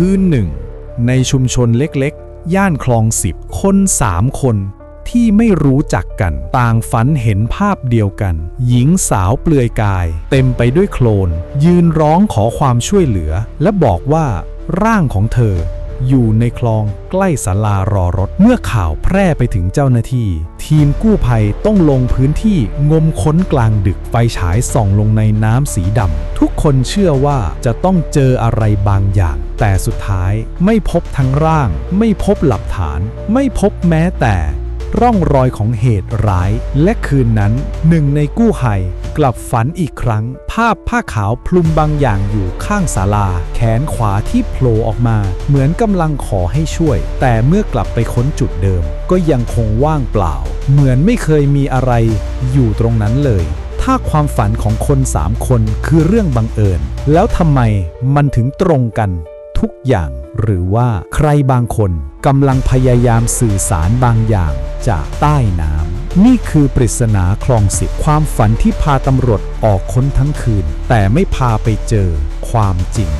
คืนหนึ่ง ในชุมชนเล็กๆ ย่านคลองสิบคนสามคนที่ไม่รู้จักกัน ต่างฝันเห็นภาพเดียวกัน หญิงสาวเปลือยกาย เต็มไปด้วยโคลน ยืนร้องขอความช่วยเหลือ และบอกว่าร่างของเธอ อยู่ในคลองใกล้ศาลารอรถ เมื่อข่าวแพร่ไปถึงเจ้าหน้าที่ ทีมกู้ภัยต้องลงพื้นที่งมค้นกลางดึกไฟฉายส่องลงในน้ำสีดำทุกคนเชื่อว่าจะต้องเจออะไรบางอย่าง แต่สุดท้ายไม่พบทั้งร่าง ไม่พบหลักฐาน ไม่พบแม้แต่ร่องรอยของเหตุร้าย และคืนนั้นหนึ่งในกู้ภัย กลับฝันอีกครั้ง ภาพผ้าขาวคลุมบางอย่างอยู่ข้างศาลา แขนขวาที่โผล่ออกมา เหมือนกำลังขอให้ช่วย แต่เมื่อกลับไปค้นจุดเดิม ก็ยังคงว่างเปล่า เหมือนไม่เคยมีอะไรอยู่ตรงนั้นเลย ถ้าความฝันของคนสามคนคือเรื่องบังเอิญ แล้วทำไมมันถึงตรงกันทุกอย่างหรือว่าใครบางคนกำลังพยายามสื่อสารบางอย่างจากใต้น้ำ นี่คือปริศนาคลองสิบความฝันที่พาตำรวจออกค้นทั้งคืน แต่ไม่พาไปเจอความจริง